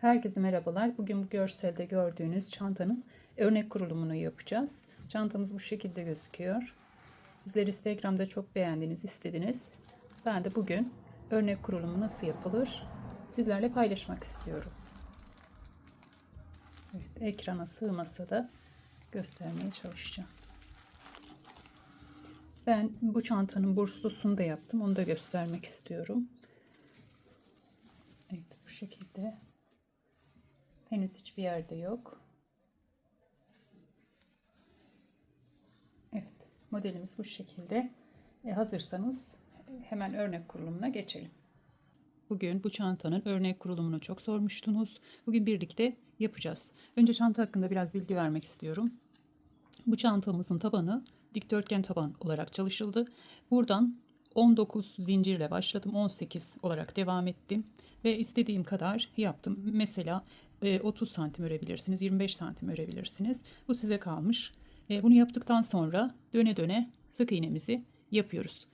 Herkese merhabalar. Bugün bu görselde gördüğünüz çantanın örnek kurulumunu yapacağız. Çantamız bu şekilde gözüküyor. Sizler Instagram'da çok beğendiniz, istediniz. Ben de bugün örnek kurulumu nasıl yapılır sizlerle paylaşmak istiyorum. Evet, ekrana sığmasa da göstermeye çalışacağım. Ben bu çantanın burslusunu da yaptım. Onu da göstermek istiyorum. Evet bu şekilde. Henüz hiçbir yerde yok. Evet modelimiz bu şekilde. E, hazırsanız hemen örnek kurulumuna geçelim. Bugün bu çantanın örnek kurulumunu çok sormuştunuz. Bugün birlikte yapacağız. Önce çanta hakkında biraz bilgi vermek istiyorum. Bu çantamızın tabanı dikdörtgen taban olarak çalışıldı. Buradan 19 zincirle başladım. 18 olarak devam ettim. Ve istediğim kadar yaptım. Mesela e, 30 santim örebilirsiniz. 25 santim örebilirsiniz. Bu size kalmış. E, bunu yaptıktan sonra döne döne sık iğnemizi yapıyoruz.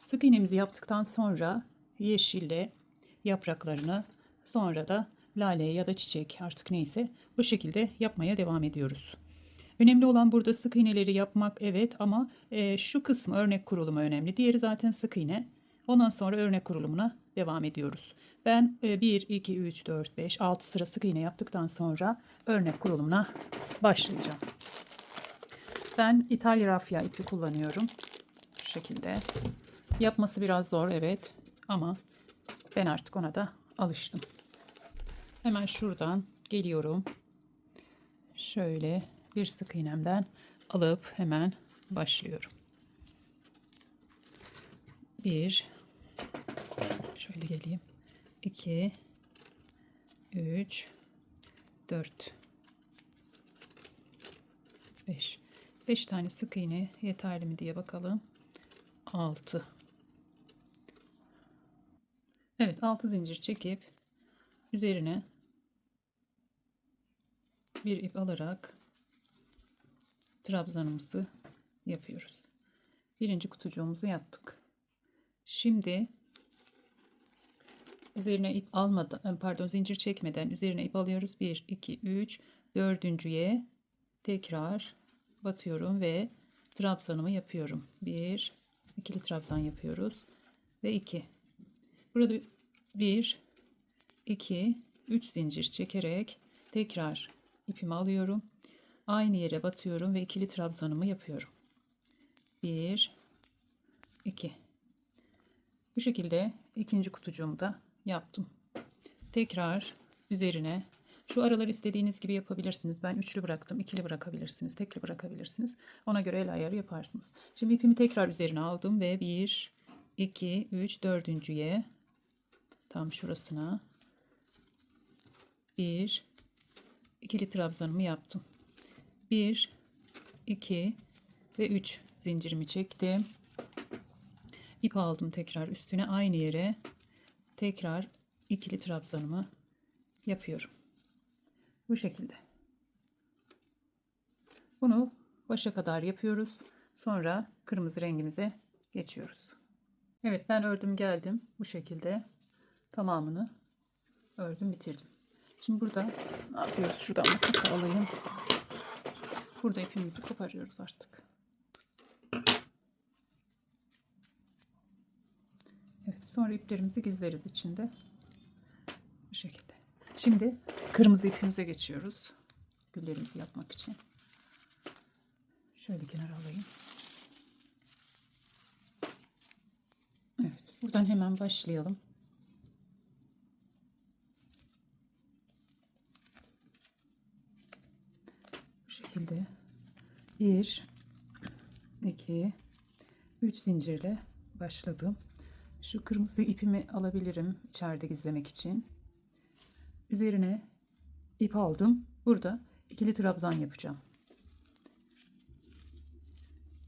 Sık iğnemizi yaptıktan sonra yeşille yapraklarını sonra da lale ya da çiçek artık neyse bu şekilde yapmaya devam ediyoruz. Önemli olan burada sık iğneleri yapmak evet ama e, şu kısmı örnek kurulumu önemli. Diğeri zaten sık iğne. Ondan sonra örnek kurulumuna devam ediyoruz. Ben e, 1, 2, 3, 4, 5, 6 sıra sık iğne yaptıktan sonra örnek kurulumuna başlayacağım. Ben İtalya rafya ipi kullanıyorum. Bu şekilde. Yapması biraz zor evet ama ben artık ona da alıştım. Hemen şuradan geliyorum. Şöyle bir sık iğnemden alıp hemen başlıyorum. Bir, şöyle geleyim. İki, üç, dört, beş. Beş tane sık iğne yeterli mi diye bakalım. Altı. Evet, altı zincir çekip üzerine bir ip alarak trabzanımızı yapıyoruz. Birinci kutucuğumuzu yaptık. Şimdi üzerine ip almadan pardon zincir çekmeden üzerine ip alıyoruz. 1 2 3 dördüncüye tekrar batıyorum ve trabzanımı yapıyorum. 1 ikili trabzan yapıyoruz ve 2. Burada 1 2 3 zincir çekerek tekrar ipimi alıyorum. Aynı yere batıyorum ve ikili trabzanımı yapıyorum. 1 2 Bu şekilde ikinci kutucuğumu da yaptım. Tekrar üzerine şu araları istediğiniz gibi yapabilirsiniz. Ben üçlü bıraktım. ikili bırakabilirsiniz. Tekli bırakabilirsiniz. Ona göre el ayarı yaparsınız. Şimdi ipimi tekrar üzerine aldım ve 1 2 3 dördüncüye tam şurasına 1 ikili trabzanımı yaptım. 1 2 ve 3 zincirimi çektim. İp aldım tekrar üstüne aynı yere tekrar ikili trabzanımı yapıyorum. Bu şekilde. Bunu başa kadar yapıyoruz. Sonra kırmızı rengimize geçiyoruz. Evet ben ördüm geldim. Bu şekilde tamamını ördüm bitirdim. Şimdi burada ne yapıyoruz? Şuradan makas alayım. Burada ipimizi koparıyoruz artık. Evet, sonra iplerimizi gizleriz içinde. Bu şekilde. Şimdi kırmızı ipimize geçiyoruz. Güllerimizi yapmak için. Şöyle kenara alayım. Evet, buradan hemen başlayalım. Bu şekilde 1 2 3 zincirle başladım. Şu kırmızı ipimi alabilirim içeride gizlemek için. Üzerine ip aldım. Burada ikili trabzan yapacağım.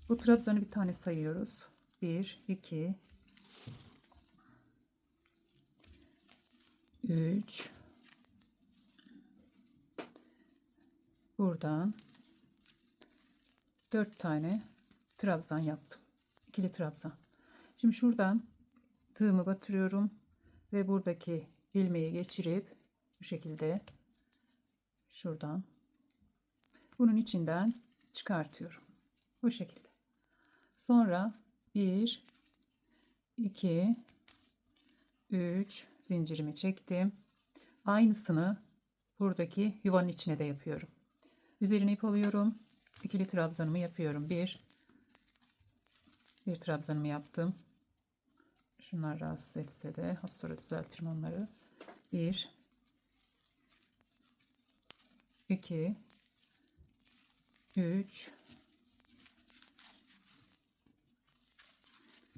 Bu trabzanı bir tane sayıyoruz. 1 2 3 buradan 4 tane trabzan yaptım. İkili trabzan. Şimdi şuradan tığımı batırıyorum ve buradaki ilmeği geçirip Bu şekilde şuradan bunun içinden çıkartıyorum. Bu şekilde. Sonra 1 2 3 zincirimi çektim. Aynısını buradaki yuvanın içine de yapıyorum. Üzerine ip alıyorum. İkili trabzanımı yapıyorum. Bir, bir trabzanımı yaptım. Şunlar rahatsız etse de az sonra düzeltirim onları. Bir, iki, üç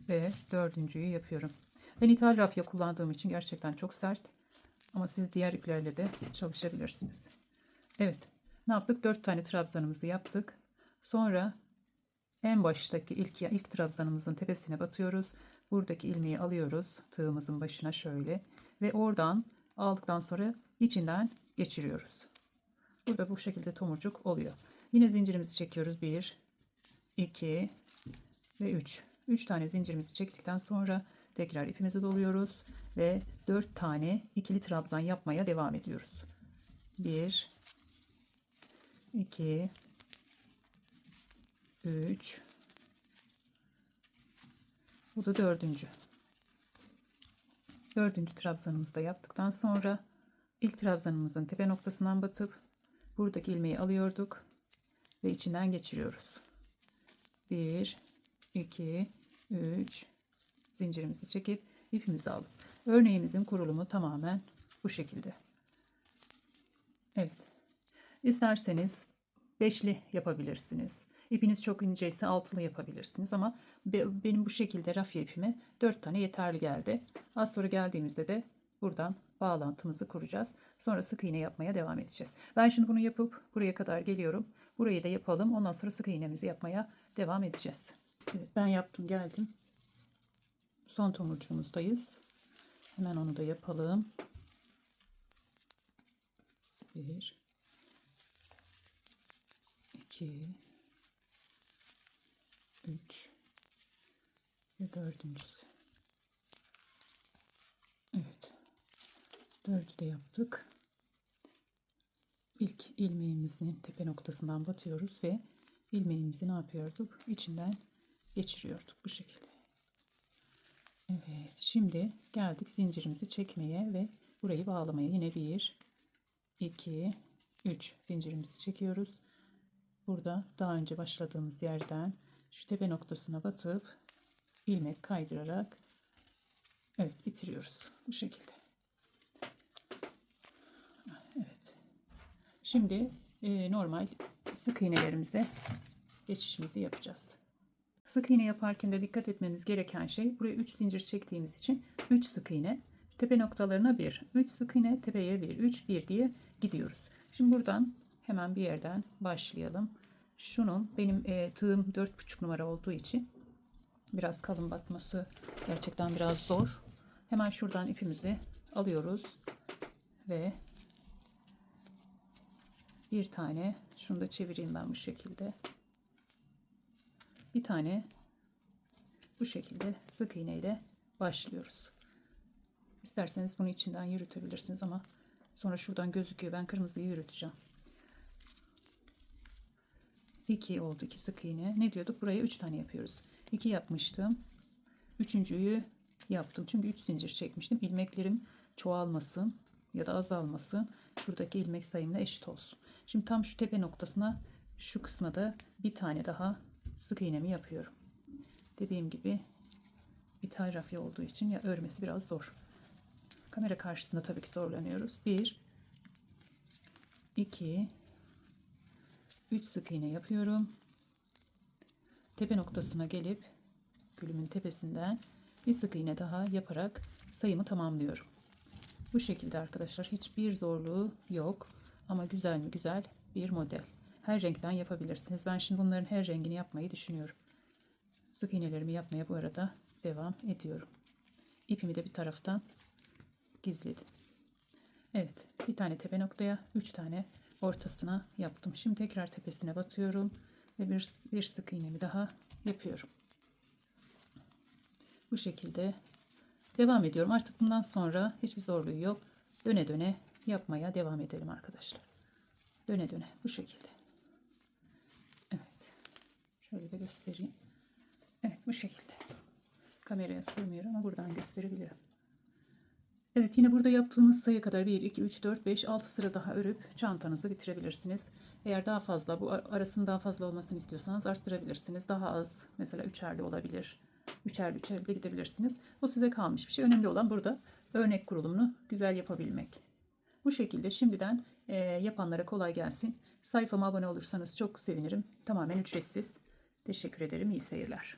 ve dördüncüyü yapıyorum. Ben ithal rafya kullandığım için gerçekten çok sert. Ama siz diğer iplerle de çalışabilirsiniz. Evet. Ne yaptık? 4 tane trabzanımızı yaptık. Sonra en baştaki ilk ilk trabzanımızın tepesine batıyoruz. Buradaki ilmeği alıyoruz tığımızın başına şöyle ve oradan aldıktan sonra içinden geçiriyoruz. Burada bu şekilde tomurcuk oluyor. Yine zincirimizi çekiyoruz. 1 2 ve 3. 3 tane zincirimizi çektikten sonra tekrar ipimizi doluyoruz ve 4 tane ikili trabzan yapmaya devam ediyoruz. 1 2 3 Bu da dördüncü. Dördüncü trabzanımızı da yaptıktan sonra ilk trabzanımızın tepe noktasından batıp buradaki ilmeği alıyorduk ve içinden geçiriyoruz. 1 2 3 zincirimizi çekip ipimizi alıp örneğimizin kurulumu tamamen bu şekilde. Evet. İsterseniz beşli yapabilirsiniz. İpiniz çok inceyse altılı yapabilirsiniz ama benim bu şekilde rafya ipime 4 tane yeterli geldi. Az sonra geldiğimizde de buradan bağlantımızı kuracağız. Sonra sık iğne yapmaya devam edeceğiz. Ben şimdi bunu yapıp buraya kadar geliyorum. Burayı da yapalım. Ondan sonra sık iğnemizi yapmaya devam edeceğiz. Evet ben yaptım geldim. Son tomurcuğumuzdayız. Hemen onu da yapalım. Bir, iki, üç ve dördüncüsü. Evet. Dördü de yaptık. İlk ilmeğimizin tepe noktasından batıyoruz ve ilmeğimizi ne yapıyorduk? İçinden geçiriyorduk bu şekilde. Evet şimdi geldik zincirimizi çekmeye ve burayı bağlamaya yine bir 2 3 zincirimizi çekiyoruz burada daha önce başladığımız yerden şu tepe noktasına batıp ilmek kaydırarak evet bitiriyoruz bu şekilde evet şimdi e, normal sık iğnelerimize geçişimizi yapacağız Sık iğne yaparken de dikkat etmeniz gereken şey buraya 3 zincir çektiğimiz için 3 sık iğne tepe noktalarına 1 3 sık iğne tepeye 1 3 1 diye gidiyoruz. Şimdi buradan hemen bir yerden başlayalım. Şunun benim e, tığım 4,5 numara olduğu için biraz kalın batması gerçekten biraz zor. Hemen şuradan ipimizi alıyoruz ve bir tane şunu da çevireyim ben bu şekilde bir tane bu şekilde sık iğne ile başlıyoruz. İsterseniz bunu içinden yürütebilirsiniz ama sonra şuradan gözüküyor. Ben kırmızıyı yürüteceğim. 2 oldu. 2 sık iğne. Ne diyorduk? Buraya 3 tane yapıyoruz. 2 yapmıştım. Üçüncüyü yaptım. Çünkü 3 zincir çekmiştim. İlmeklerim çoğalmasın ya da azalmasın. Şuradaki ilmek sayımla eşit olsun. Şimdi tam şu tepe noktasına şu kısma da bir tane daha sık iğnemi yapıyorum. Dediğim gibi ithal rafya olduğu için ya örmesi biraz zor. Kamera karşısında tabii ki zorlanıyoruz. 1 2 3 sık iğne yapıyorum. Tepe noktasına gelip gülümün tepesinden bir sık iğne daha yaparak sayımı tamamlıyorum. Bu şekilde arkadaşlar hiçbir zorluğu yok ama güzel mi güzel bir model her renkten yapabilirsiniz. Ben şimdi bunların her rengini yapmayı düşünüyorum. Sık iğnelerimi yapmaya bu arada devam ediyorum. İpimi de bir taraftan gizledim. Evet bir tane tepe noktaya 3 tane ortasına yaptım. Şimdi tekrar tepesine batıyorum ve bir, bir sık iğnemi daha yapıyorum. Bu şekilde devam ediyorum. Artık bundan sonra hiçbir zorluğu yok. Döne döne yapmaya devam edelim arkadaşlar. Döne döne bu şekilde. Evet. Şöyle de göstereyim. Evet bu şekilde. Kameraya sığmıyor ama buradan gösterebilirim. Evet yine burada yaptığınız sayı kadar 1, 2, 3, 4, 5, 6 sıra daha örüp çantanızı bitirebilirsiniz. Eğer daha fazla bu ar- arasının daha fazla olmasını istiyorsanız arttırabilirsiniz. Daha az mesela üçerli olabilir. Üçerli üçerli de gidebilirsiniz. O size kalmış bir şey. Önemli olan burada örnek kurulumunu güzel yapabilmek. Bu şekilde şimdiden e, yapanlara kolay gelsin. Sayfama abone olursanız çok sevinirim. Tamamen ücretsiz. Teşekkür ederim. İyi seyirler.